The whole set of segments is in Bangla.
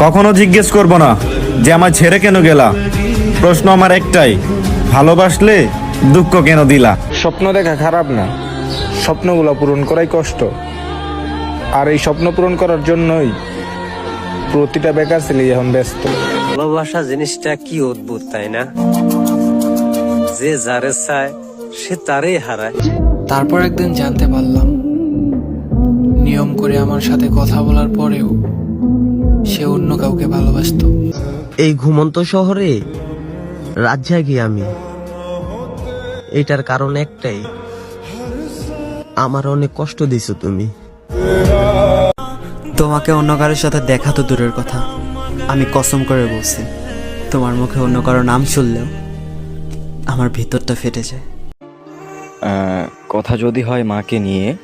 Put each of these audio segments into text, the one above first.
কখনো জিজ্ঞেস করব না যে আমার ছেড়ে কেন গেলা? প্রশ্ন আমার একটাই ভালোবাসলে দুঃখ কেন দিলা? স্বপ্ন দেখা খারাপ না স্বপ্নগুলো পূরণ করাই কষ্ট। আর এই স্বপ্ন পূরণ করার জন্যই প্রতিটা বেকার ছেলে এখন ব্যস্ত। ভালোবাসা জিনিসটা কি অদ্ভুত তাই না? যে যারে চায় সে তারেই হারায়। তারপর একদিন জানতে পারলাম নিয়ম করে আমার সাথে কথা বলার পরেও সে অন্য কাউকে ভালোবাসতো। এই ঘুমন্ত শহরে রাত জাগি আমি। এটার কারণ একটাই। আমার অনেক কষ্ট দিছো তুমি। তোমাকে অন্য কারোর সাথে দেখা তো দূরের কথা। আমি কসম করে বলছি তোমার মুখে অন্য কারও নাম শুনলেও আমার ভিতরটা ফেটে যায়। আহ, কথা যদি হয় মাকে নিয়ে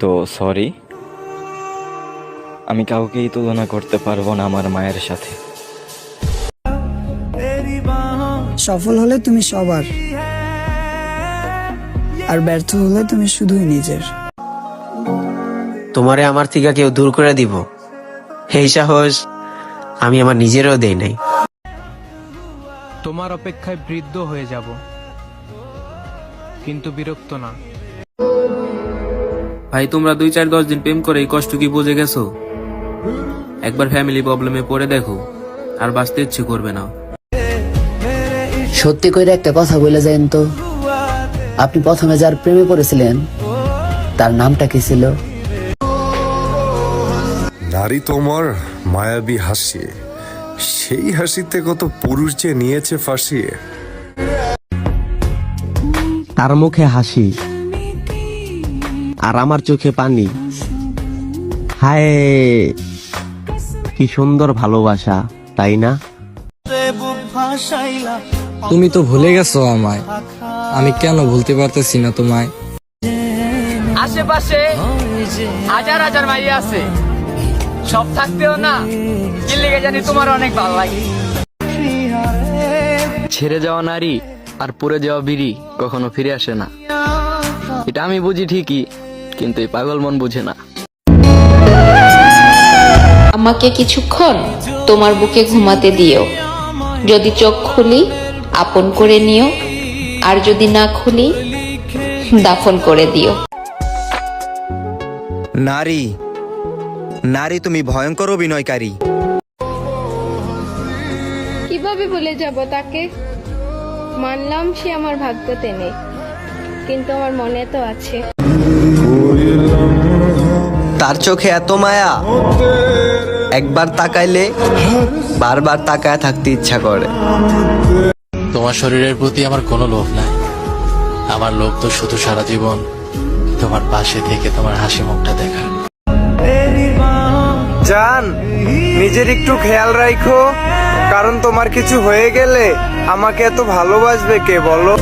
তো সরি আমি কাউকেই তুলনা করতে পারব না আমার মায়ের সাথে। সফল হলে তুমি সবার আর ব্যর্থ হলে তুমি শুধুই নিজের। তোমারে আমার থেকে কেউ দূর করে দিব? এই সাহস আমি আমার নিজেরও দেই নাই। তোমার অপেক্ষায় বৃদ্ধ হয়ে যাব কিন্তু বিরক্ত না। ভাই তোমরা দুই চার দশ দিন প্রেম করে এই কষ্ট কি বুঝে গেছো? একবার ফ্যামিলি প্রবলেমে পড়ে দেখো আর বাঁচতে ইচ্ছে করবে না। সত্যি করে একটা কথা বলে যান তো। আপনি প্রথমে যার প্রেমে পড়েছিলেন তার নামটা কি ছিল? নারী তোমার মায়াবী হাসি। সেই হাসিতে কত পুরুষ যে নিয়েছে ফাঁসিয়ে তার মুখে হাসি আর আমার চোখে পানি। হায়! কি সুন্দর ভালোবাসা তাই না? তুমি তো ভুলে গেছো আমায়। আমি কেন ভুলতে পারতেছি না তোমায়? আশেপাশে হাজার হাজার মাই আছে। সব থাকতেও না কি লেগে জানি তোমার অনেক ভালো লাগে। ছেড়ে যাওয়া নারী আর পড়ে যাওয়া বিড়ি কখনো ফিরে আসে না। এটা আমি বুঝি ঠিকই কিন্তু এই পাগল মন বুঝে না। আমাকে কিছুক্ষণ তোমার বুকে ঘুমাতে দিও। যদি চোখ খুলি আপন করে নিও। আর যদি না খুলি দাফন করে দিও। নারী নারী তুমি ভয়ঙ্কর অভিনয়কারী। কীভাবে ভুলে যাব তাকে? মানলাম সে আমার ভাগ্যতে নেই কিন্তু আমার মনে তো আছে। তার চোখে এত মায়া। একবার তাকাইলে বারবার তাকায় থাকতে ইচ্ছা করে। তোমার শরীরের প্রতি আমার কোনো লোভ নাই। আমার লোভ তো শুধু সারা জীবন তোমার পাশে থেকে তোমার হাসি মুখটা দেখা। জান নিজের একটু খেয়াল রাখো কারণ তোমার কিছু হয়ে গেলে আমাকে এত ভালোবাসবে কে বলো?